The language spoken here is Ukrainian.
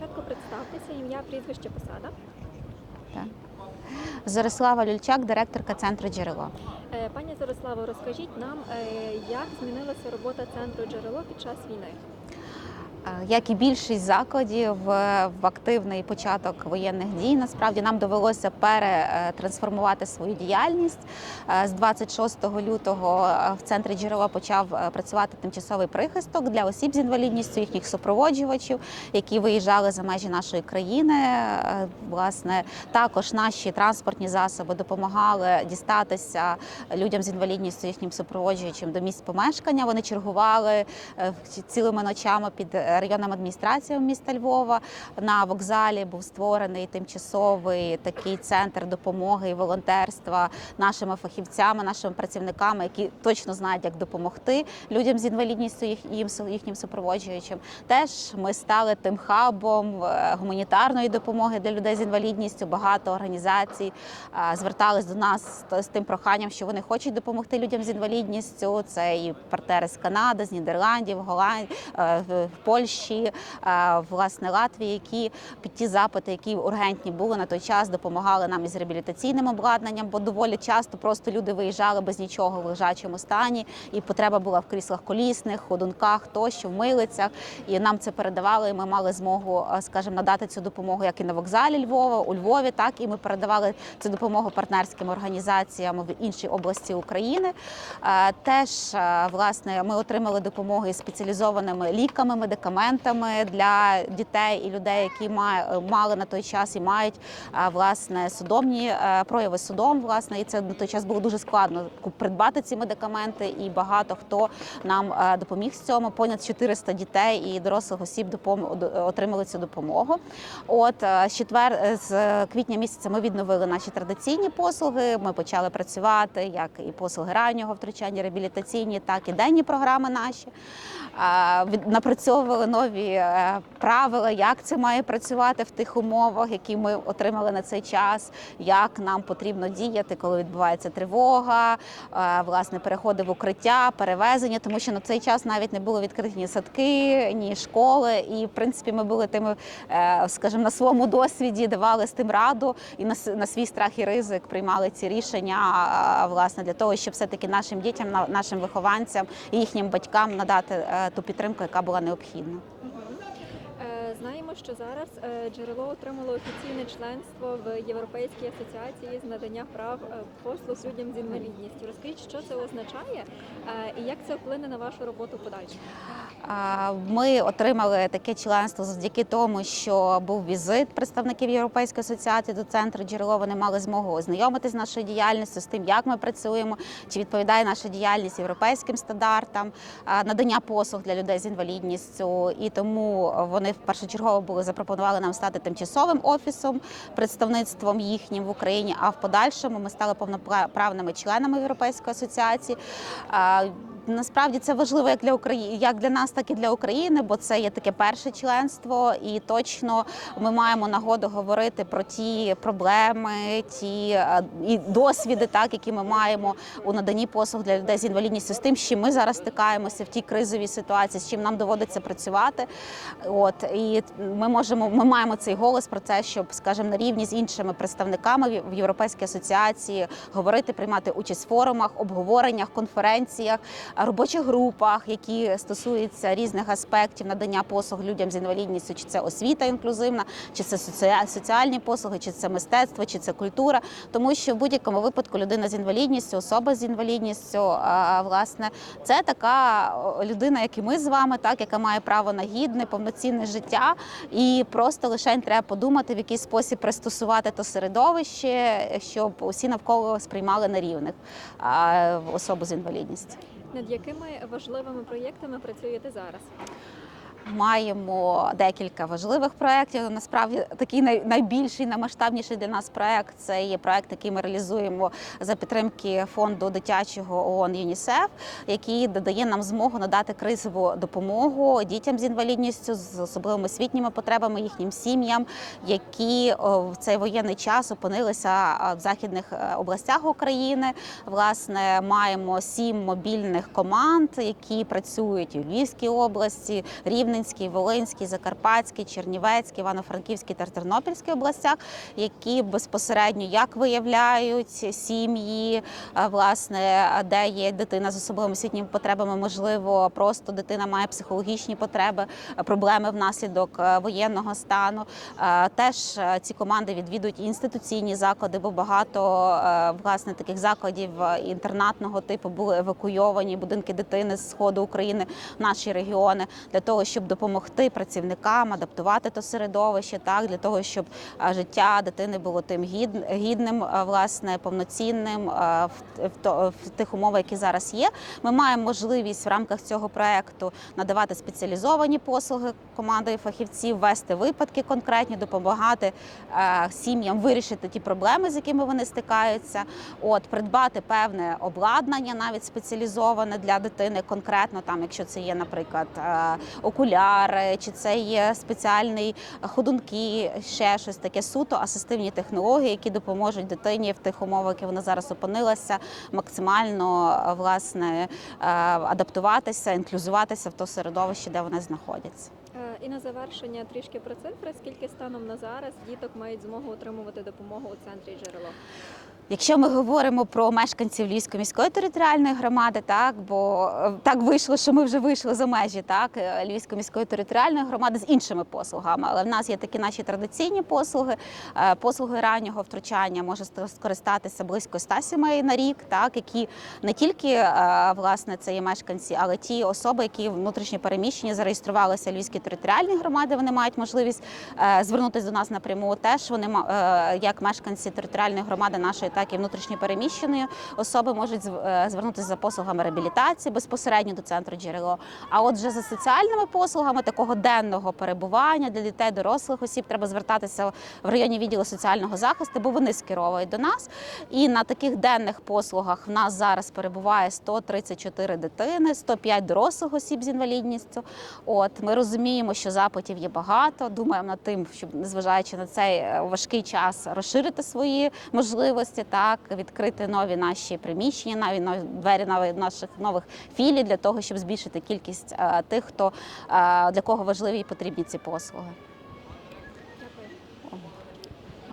спочатку представтеся, ім'я, прізвище, посада. Так. Зорислава Люльчак, директорка центру джерело. Е, Пані Зориславо, розкажіть нам, е, як змінилася робота центру джерело під час війни? Е, Як і більшість закладів е, в активний початок воєнних дій, насправді нам довелося перетрансформувати свою діяльність. Е, З 26 лютого в центрі джерело почав працювати тимчасовий прихисток для осіб з інвалідністю, їхніх супроводжувачів, які виїжджали за межі нашої країни. Власне, також наші транспортні засоби допомагали дістатися людям з інвалідністю, їхнім супроводжуючим до місць помешкання. Вони чергували цілими ночами під районним адміністрацією міста Львова. На вокзалі був створений тимчасовий такий центр допомоги і волонтерства нашими фахівцями, нашими працівниками, які точно знають, як допомогти людям з інвалідністю їм їхнім супроводжуючим. Теж ми стали тим хабом е, гуманітарної допомоги для людей з інвалідністю. Багато організацій е, звертались до нас з- тим проханням, що вони хочуть допомогти людям з інвалідністю. Це і партнери з Канади, з Нідерландів, Голландії, в Польщі, е, власне Латвії, які під ті запити, які ургентні були на той час, допомагали нам із реабілітаційним обладнанням, бо доволі часто просто люди виїжджали без нічого в лежачому стані, і потреба була в кріслах колісних, ходунках, тощо в милицях. І нам це передавали. і Ми мали змогу, е, скажімо, надати цю допомогу як і на вокзалі Львова, у Львові, так і ми передавали цю допомогу партнерським організаціям в інші області України. Е, Теж власне ми отримали допомогу із спеціалізованими ліками, медикаментами для дітей і людей, які мали на той час і мають власне судомні е, прояви судом. Власне, і це на той час було дуже складно придбати ці медикаменти. І багато хто нам е, допоміг з цьому. Понад 400 дітей і дорослих осіб отримали цю допомогу. От е, з четвер з квітня місяця ми відновили наші традиційні послуги. Ми почали працювати як і послуги раннього втручання, реабілітаційні, так і денні програми наші. Е, від- нові е, правила, як це має працювати в тих умовах, які ми отримали на цей час, як нам потрібно діяти, коли відбувається тривога, е, власне, переходи в укриття, перевезення, тому що на цей час навіть не було відкриті ні садки, ні школи. І в принципі ми були тими, е, скажімо, на своєму досвіді давали з тим раду і на свій страх і ризик приймали ці рішення власне для того, щоб все таки нашим дітям, на- нашим вихованцям і їхнім батькам надати ту підтримку, яка була необхідна. Е, Знаємо, що зараз е, джерело отримало офіційне членство в Європейській асоціації з надання прав е, послуг людям з інвалідністю. Розкажіть, що це означає і як це вплине на вашу роботу подальше? Ми отримали таке членство завдяки тому, що був візит представників Європейської асоціації до центру джерело. Вони мали змогу ознайомитися з нашою діяльністю, з тим, як ми працюємо, чи відповідає наша діяльність європейським стандартам, надання послуг для людей з інвалідністю. І тому вони першочергово були запропонували нам стати тимчасовим офісом, представництвом їхнім в Україні. А в подальшому ми стали повноправними членами Європейської асоціації. Насправді це важливо як для України, як для нас, так і для України, бо це є таке перше членство, і точно ми маємо нагоду говорити про ті проблеми, ті е, і досвіди, так які ми маємо у наданні послуг для людей з інвалідністю, з тим, чим ми зараз стикаємося в тій кризовій ситуації, з чим нам доводиться працювати. От і ми можемо, ми маємо цей голос про це, щоб, скажімо, на рівні з іншими представниками в Європейській асоціації говорити, приймати участь в форумах, обговореннях, конференціях, робочих групах, які стосуються різних аспектів надання послуг людям з інвалідністю, чи це освіта інклюзивна, чи це соціа- соціальні послуги, чи це мистецтво, чи це культура. Тому що в будь-якому випадку людина з інвалідністю, особа з інвалідністю, власне, це така людина, як і ми з вами, так яка має право на гідне, повноцінне життя, і просто лише треба подумати, в який спосіб пристосувати то середовище, щоб усі навколо сприймали на рівних особу з інвалідністю. Над якими важливими проєктами працюєте зараз? Маємо декілька важливих проєктів. Насправді такий найбільший, наймасштабніший для нас проєкт це є проєкт, який ми реалізуємо за підтримки фонду дитячого ООН ЮНІСЕФ, який додає нам змогу надати кризову допомогу дітям з інвалідністю з особливими освітніми потребами, їхнім сім'ям, які в цей воєнний час опинилися в західних е, областях України. Власне, маємо сім мобільних команд, які працюють в Львівській області, Рівненській. Рівненській, Волинській, Закарпатській, Чернівецькій, Івано-Франківській та Тернопільській областях, які безпосередньо як виявляють сім'ї, е, власне, де є дитина з особливими освітніми потребами, можливо, просто дитина має психологічні потреби, е, проблеми внаслідок е, воєнного стану. Теж ці команди відвідують інституційні заклади, бо багато власне таких закладів інтернатного типу були евакуйовані будинки дитини з сходу України наші регіони для того, щоб допомогти працівникам адаптувати то середовище, так для того, щоб життя дитини було тим гід- гідним, власне, повноцінним в, тих умовах, які зараз є. Ми маємо можливість в рамках цього проекту надавати спеціалізовані послуги командою фахівців, вести випадки конкретні, допомагати сім'ям вирішити ті проблеми, з якими вони стикаються. От придбати певне обладнання, навіть спеціалізоване для дитини, конкретно там, якщо це є, наприклад, е, окуляри, чи це є спеціальний ходунки, ще щось таке суто асистивні технології, які допоможуть дитині в тих умовах, які вона зараз опинилася, максимально е, власне е, адаптуватися, інклюзуватися в то середовище, де вони знаходяться. Е, І на завершення трішки про цифри. Скільки станом на зараз діток мають змогу отримувати допомогу у центрі джерело? Якщо ми говоримо про мешканців Львівської міської територіальної громади, так бо е, так вийшло, що ми вже вийшли за межі так е, Львівської міської територіальної громади з іншими послугами. Але в нас є такі наші традиційні послуги. Е, Послуги раннього втручання може скористатися близько 100 сімей на рік, так які не тільки власне це є мешканці, але ті особи, які внутрішньо переміщені, зареєструвалися в Львівській територіальній громаді. Вони мають можливість звернутися до нас напряму. Теж вони як мешканці територіальної громади нашої, так і переміщеної особи можуть е, звернутися за послугами реабілітації безпосередньо до центру джерело. А от вже за соціальними послугами такого денного перебування для дітей, дорослих осіб треба звертатися в районні відділи соціального захисту, бо вони скеровують до нас. І на таких денних послугах в нас зараз перебуває 134 дитини, 105 дорослих осіб з інвалідністю. От ми розуміємо, що запитів є багато. Думаємо над тим, щоб незважаючи на цей е, важкий час розширити свої можливості, так відкрити нові наші приміщення, навіть нові двері навіть наших нових філій для того, щоб збільшити кількість е, тих, хто е, для кого важливі і потрібні ці послуги.